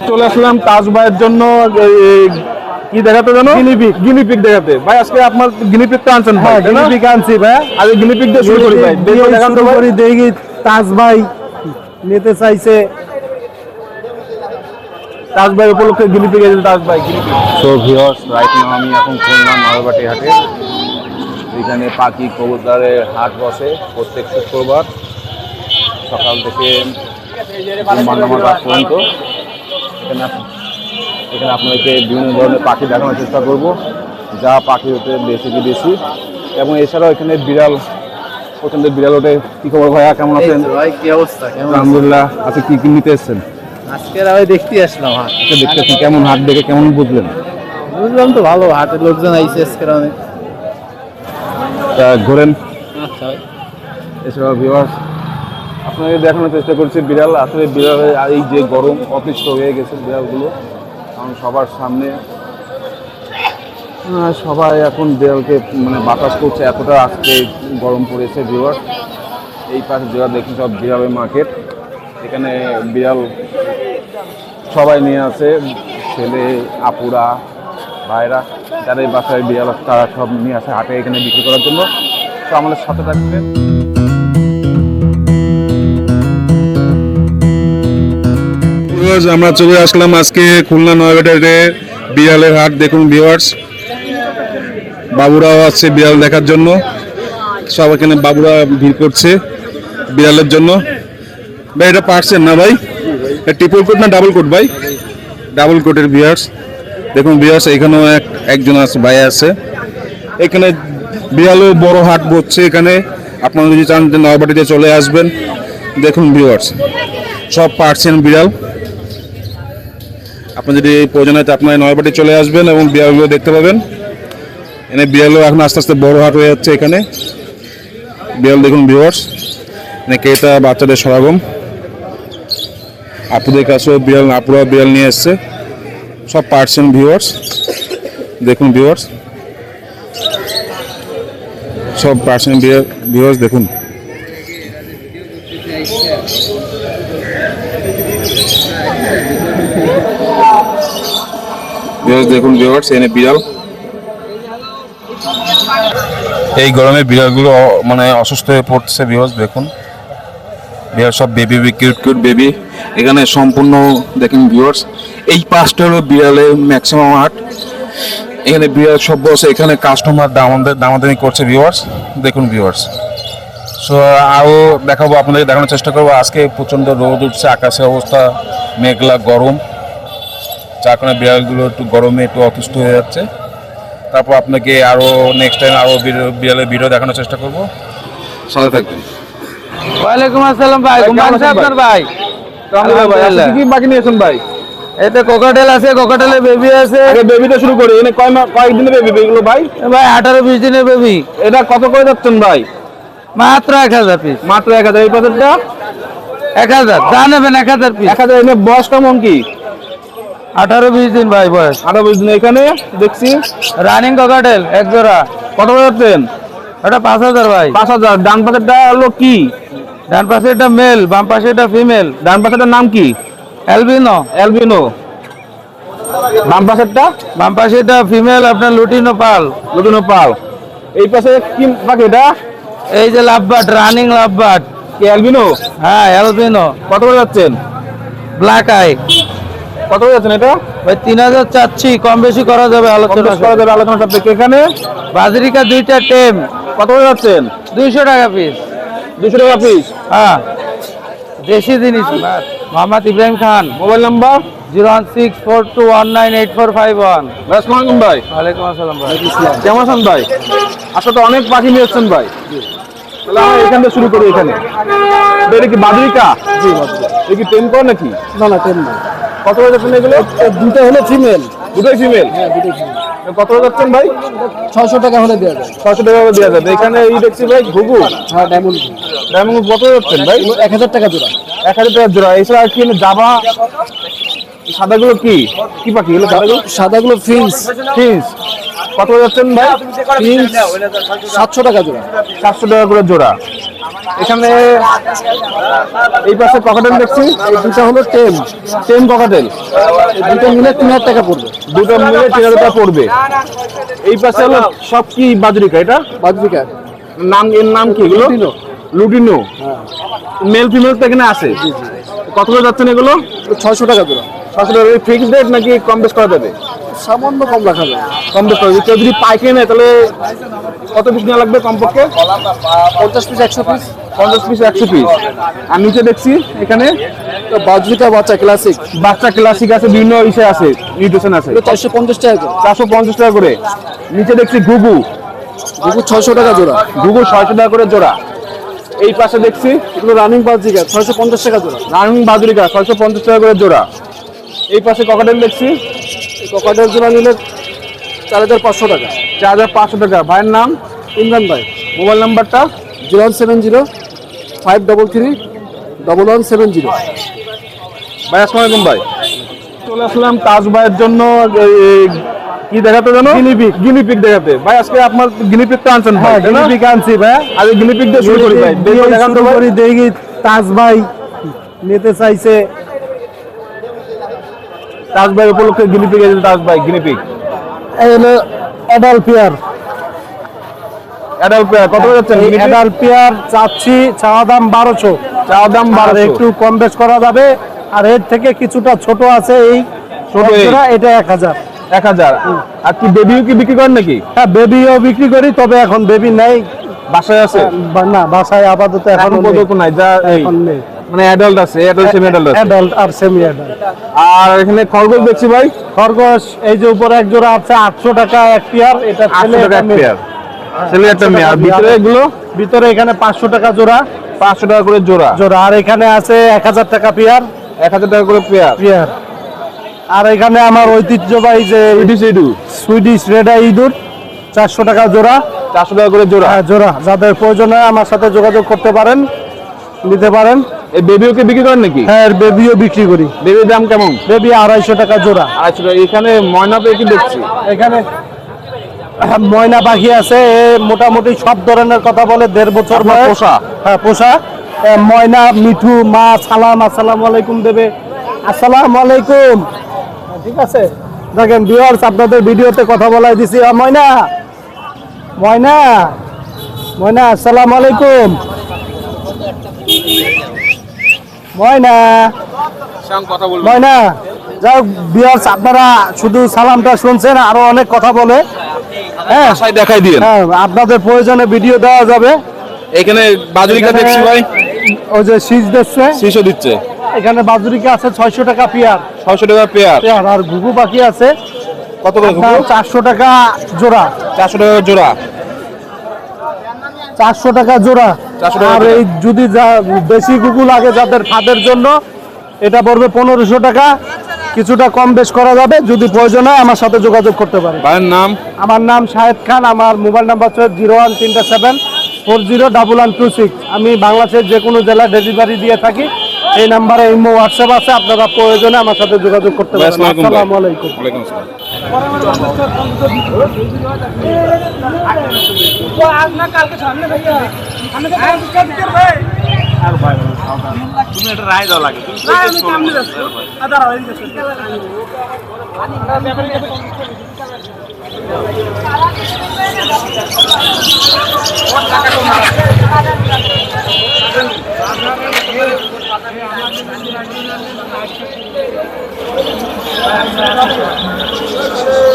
চলে আসলাম তাজ ভাইয়ের জন্য কি দেখাতে জানো? গিনিপিক গিনিপিক দেখাতে। ভাই আজকে আপনার গিনিপিকটা আনছেন ভাই না? গিনিপিক আনছি ভাই। আগে গিনিপিক দিয়ে শুরু করি ভাই। দেখো দিয়ে দেখান তো শুরু ভাই। করি দেখি তাজ ভাই নিতে চাইছে। তাজ ভাই উপলক্ষে গিনিপিক এসেছে তাজ ভাই guinea pig so viewers right now আমি এখন খুলনা নয়বাটি হাটে। এখানে পাখি কবুতরের হাট বসে প্রত্যেক শুক্রবার সকাল থেকে পর্যন্ত। এখানে এখানে আপনাদেরকে বিভিন্ন ধরনের পাখি দেখানোর চেষ্টা করব যা পাখি হতে বেশি কি বেশি। এবং এছাড়াও এখানে বিড়াল প্রচণ্ড বিড়াল ওঠে। কি খবর ভাইয়া কেমন আছেন? ভাই কি অবস্থা? কেমন আলহামদুলিল্লাহ আচ্ছা কি কি নিতে এসছেন? আজকে আমি দেখতে আসলাম হাট। আচ্ছা দেখতেছি কেমন হাট দেখে কেমন বুঝলেন? বুঝলাম তো ভালো হাটের লোকজন আইসে আজকে অনেক ঘোরেন। আচ্ছা এছাড়াও ভিউয়ার্স আপনাদের দেখানোর চেষ্টা করছি, বিড়াল। আসলে বিড়ালের এই যে গরম, অতিষ্ঠ হয়ে গেছে বিড়ালগুলো। কারণ সবার সামনে সবাই এখন বিড়ালকে মানে বাতাস করছে। এতটা আজকে গরম পড়েছে ভিউয়ার্স এই পাশে যেটা দেখি সব বিড়ালের মার্কেট এখানে বিড়াল সবাই নিয়ে আছে, ছেলে, আপুরা, ভাইরা। এই বাসায় বিড়াল তারা সব নিয়ে আসে হাটে এখানে বিক্রি করার জন্য। তো আমাদের সাথে থাকবেন। আমরা চলে আসলাম আজকে খুলনা নয়বাটারে বিড়ালের হাট। দেখুন ভিউয়ার্স বাবুরাও আছে বিড়াল দেখার জন্য। সব এখানে বাবুরা ভিড় করছে বিড়ালের জন্য। ভাই, এটা পারছেন না ভাই? ট্রিপল কোট না ডাবল কোট ভাই? ডাবল কোটের বিয়ার্স দেখুন বিয়ার্স এখানেও এক, একজন আছে ভাই আছে। এখানে বিড়ালও বড় হাট বসছে এখানে। আপনারা যদি চান যে নয়বাটিতে চলে আসবেন। দেখুন ভিউয়ার্স সব পারছেন বিড়াল। আপনি যদি প্রয়োজন হয় তো আপনার নয়বাটি চলে আসবেন এবং বিড়ালগুলো দেখতে পাবেন। এখানে বিড়ালও এখন আস্তে আস্তে বড় হাট হয়ে যাচ্ছে এখানে। বিড়াল দেখুন ভিউয়ার্স এনে ক্রেতা, বাচ্চাদের সমাগম। আপুদের কাছেও বিড়াল আপুরা বিড়াল নিয়ে এসছে। সব পারছেন ভিউয়ার্স দেখুন ভিউয়ার্স সব পার্সেন্ট ভিউয়ার্স দেখুন। দেখুন ভিউয়ার্স এনে বিড়াল। এই গরমে বিড়ালগুলো মানে অসুস্থ হয়ে পড়ছে ভিউয়ার্স দেখুন। বিড়াল সব বেবি কিউট কিউট বেবি এখানে সম্পূর্ণ, দেখেন ভিউয়ার্স এই পাঁচটা হলো বিড়ালের ম্যাক্সিমাম হাট এখানে বিড়াল সব বসে, এখানে কাস্টমার দামাদামি করছে ভিউয়ার্স দেখুন ভিউয়ার্স সো আরও দেখাবো আপনাদের দেখানোর চেষ্টা করব। আজকে প্রচণ্ড রোদ উঠছে, আকাশের অবস্থা মেঘলা, গরম। কারণে বিড়ালগুলো একটু গরমে একটু অতিষ্ঠ হয়ে যাচ্ছে। তারপর আপনাকে আরও নেক্সট টাইম আরও বিড়ালের ভিডিও দেখানোর চেষ্টা করব। সাথে থাকবেন। ওয়ালাইকুম আসসালাম ভাই আপনার ভাই। কি বাকি নিয়েছেন ভাই? এতে কোকাটেল আছে কোকাটেলের বেবি আছে। আগে বেবিটা শুরু করি এনে কয় বেবি এগুলো ভাই? ভাই আঠারো বিশ দিনের বেবি এটা কত করে যাচ্ছেন ভাই? মাত্র এক হাজার পিস মাত্র এই নেবেন এক হাজার পিস এনে বয়স কেমন কি? আঠারো বিশ দিন ভাই বয়স। আরও বিশ দিন এখানে দেখছি। রানিং কোকাটেল এক জোড়া। কত করে যাচ্ছেন? ওটা পাঁচ হাজার ভাই। পাঁচ হাজার। ডান পাশেরটা হলো কি? ডান পাশে এটা মেল বাম পাশে এটা ফিমেল ডান পাশেরটার নাম কি? অ্যালবিনো অ্যালবিনো বাম পাশেরটা? বাম পাশে এটা ফিমেল আপনার লুটিনো পাল। লুটিনো পাল। এই পাশে কি পাখি এটা? এই যে লাভবাট রানিং লাভবাট কি অ্যালবিনো হ্যাঁ অ্যালবিনো কত করে যাচ্ছেন? ব্ল্যাক আই কত যাচ্ছেন এটা? ওই তিন হাজার চাচ্ছি কম বেশি করা যাবে আলোচনা করা যাবে আলোচনা সাপেক্ষে। এখানে বাজরিকা দুইটা টেম কত যাচ্ছেন? দুইশো টাকা পিস দুশো টাকা পিস হ্যাঁ। দেশি জিনিস মাছ। Mohammad Ibrahim Khan. Mobile number? Zero one six four two one nine eight four five one. ভাই আসসালামু ভাই। ওয়ালাইকুম আসসালাম ভাই। কেমন আছেন ভাই? আসলে তো অনেক পাখি নিয়ে এসছেন ভাই। তাহলে আমরা এখান থেকে শুরু করি এখানে। এটা কি বাদরিকা জি এটা কি কর নাকি? না না। কত করে যাচ্ছেন এগুলো? দুটো হলো ফিমেল দুটোই ফিমেল কত করে যাচ্ছেন ভাই? ছশো টাকা হলে দেওয়া যায়। ছশো টাকা করে দেওয়া যাবে। এখানে এই দেখছি ভাই ঘুঘু। হ্যাঁ ডায়মন্ড ডায়মন্ড কত যাচ্ছেন ভাই? এক হাজার টাকা জোড়া। এক হাজার টাকা জোড়া। এছাড়া কি জাবা? সাদাগুলো কি? কি পাখি এগুলো সাদাগুলো সাদাগুলো ফিন্স ফিন্স কত যাচ্ছেন ভাই? ফিন্স সাতশো টাকা জোড়া। সাতশো টাকা করে জোড়া। এখানে এই পাশে ককাটেল দেখছি এই দুটো হলো টেন ককাটেল এই দুটো মিলে তিন হাজার টাকা পড়বে। দুটো মিলে তিন হাজার টাকা পড়বে। এই পাশে হলো সব কি বাজরিকা এটা? বাজবিকা নাম এর নাম কি এগুলো? লুটিনো। লুটিনো। মেল ফিমেল তো এখানে আছে? কত করে যাচ্ছেন এগুলো? ছয়শো টাকা জোড়া আসলে ফিক্সড রেট নাকি কম বেশ করা যাবে? সামান্য কম রাখা যাবে কম বেশ করা যাবে। কেউ যদি পাইকে নেয় তাহলে কত পিস নেওয়া লাগবে কমপক্ষে? পঞ্চাশ পিস একশো পিস পঞ্চাশ পিস একশো পিস আর নিচে দেখছি এখানে বাজবিকা বাচ্চা ক্লাসিক বাচ্চা ক্লাসিক আছে বিভিন্ন ইসে আছে নিউট্রিশন আছে। চারশো পঞ্চাশ টাকা করে। চারশো পঞ্চাশ টাকা করে। নিচে দেখছি ঘুঘু। দুপুর ছয়শো টাকা জোড়া। ঘুঘু ছয়শো টাকা করে জোড়া। এই পাশে দেখছি এগুলো রানিং বাজবিকা ছয়শো পঞ্চাশ টাকা জোড়া। রানিং বাদুরিকা ছয়শো পঞ্চাশ টাকা করে জোড়া। এই পাশে ককাটেল দেখছি। এই ককাটের জোড়া নিলে চার হাজার পাঁচশো টাকা। চার হাজার পাঁচশো টাকা। ভাইয়ের নাম ইমরান ভাই। মোবাইল নাম্বারটা zero one seven zero five double three double one seven zero. ভাই আসসালামু আলাইকুম ভাই। চলে আসলাম তাজ ভাইয়ের জন্য কি দেখাতে জানো? গিনিপিক গিনিপিক দেখাতে। ভাই আজকে আপনার গিনিপিকটা আনছেন ভাই গিনিপিক আনছি ভাই। আজকে গিনিপিক দিয়ে শুরু করি ভাই। দেখো দেখান তো ভাই। দেখি তাজ ভাই নিতে চাইছে। তাজ ভাই উপলক্ষে গিনিপিক এসেছে তাজ ভাই গিনিপিক এই অ্যাডাল পেয়ার অ্যাডাল্ট পেয়ার কত যাচ্ছেন? অ্যাডাল পেয়ার চাচ্ছি চাওয়া দাম বারোশো। চাওয়া দাম আর একটু কম বেশ করা যাবে। আর এর থেকে কিছুটা ছোট আছে এই ছোট এটা এক হাজার। এক হাজার। আর কি বেবিও কি বিক্রি করেন নাকি? হ্যাঁ বেবিও বিক্রি করি তবে এখন বেবি নেই। বাসায় আছে? না বাসায় আপাতত এখন এখন পর্যন্ত নাই যা এখন নেই। মানে অ্যাডাল্ট আছে অ্যাডাল্ট সেমি অ্যাডাল্ট আছে? অ্যাডাল্ট আর সেমি অ্যাডাল্ট আর এখানে খরগোশ দেখছি ভাই। খরগোশ এই যে উপরে এক জোড়া আছে আটশো টাকা এক পেয়ার এটা ছেলে টাকা এক পেয়ার। ছেলে একটা মেয়ে। আর ভিতরে এগুলো? ভিতরে এখানে পাঁচশো টাকা জোড়া। পাঁচশো টাকা করে জোড়া। জোড়া। আর এখানে আছে এক হাজার টাকা পেয়ার। এক হাজার টাকা করে পেয়ার। পেয়ার। আর এখানে আমার ঐতিহ্যবাহী যে ইডু সুইডিশ রেডা ইঁদুর চারশো টাকা জোড়া। চারশো টাকা করে জোড়া। হ্যাঁ জোড়া। যাদের প্রয়োজন হয় আমার সাথে যোগাযোগ করতে পারেন নিতে পারেন। এই বেবিওকে বিক্রি করেন নাকি? হ্যাঁ বেবিও বিক্রি করি। বেবির দাম কেমন? বেবি আড়াইশো টাকা জোড়া। আচ্ছা এখানে ময়না পেয়ে কি দেখছি এখানে ময়না পাখি আছে মোটামুটি সব ধরনের কথা বলে দেড় বছর পোষা? হ্যাঁ পোষা। ময়না মিঠু মা সালাম আসসালামু আলাইকুম দেবে। আসসালামু আলাইকুম। হ্যাঁ, ঠিক আছে। দেখেন ভিউয়ার্স আপনাদের ভিডিওতে কথা বলাই দিছি। ময়না। ময়না। ময়না আসসালামু আলাইকুম। ময়না। ময়না যাই ভিউয়ার্স আপনারা শুধু সালামটা শুনছেন আরও অনেক কথা বলে। হ্যাঁ দেখাই হ্যাঁ আপনাদের প্রয়োজনে ভিডিও দেওয়া যাবে। এখানে বাজুরিকা দেখছি ভাই। ওই যে শীষ দিচ্ছে। শিশু দিচ্ছে। এখানে বাজুরিকা আছে ছয়শো টাকা পেয়ার। ছয়শো টাকা পেয়ার। পেয়ার আর ঘুঘু পাখি আছে। কত করে চারশো টাকা জোড়া। চারশো টাকা জোড়া। চারশো টাকা জোড়া। 400 টাকা আর এই যদি যা- বেশি কুকু লাগে যাদের ফাঁদের জন্য এটা পড়বে পনেরোশো টাকা। কিছুটা কম বেশ করা যাবে যদি প্রয়োজন হয় আমার সাথে যোগাযোগ করতে পারে। ভাইয়ের নাম? আমার নাম শাহেদ খান আমার মোবাইল নাম্বার হচ্ছে জিরো ওয়ান তিনটা seven four zero double one two six. আমি বাংলাদেশের যে কোনো জেলায় ডেলিভারি দিয়ে থাকি। এই নাম্বারে ইমো হোয়াটসঅ্যাপ আছে আপনারা প্রয়োজনে আমার সাথে যোগাযোগ করতে পারেন। আসসালামু আলাইকুম 何だろう?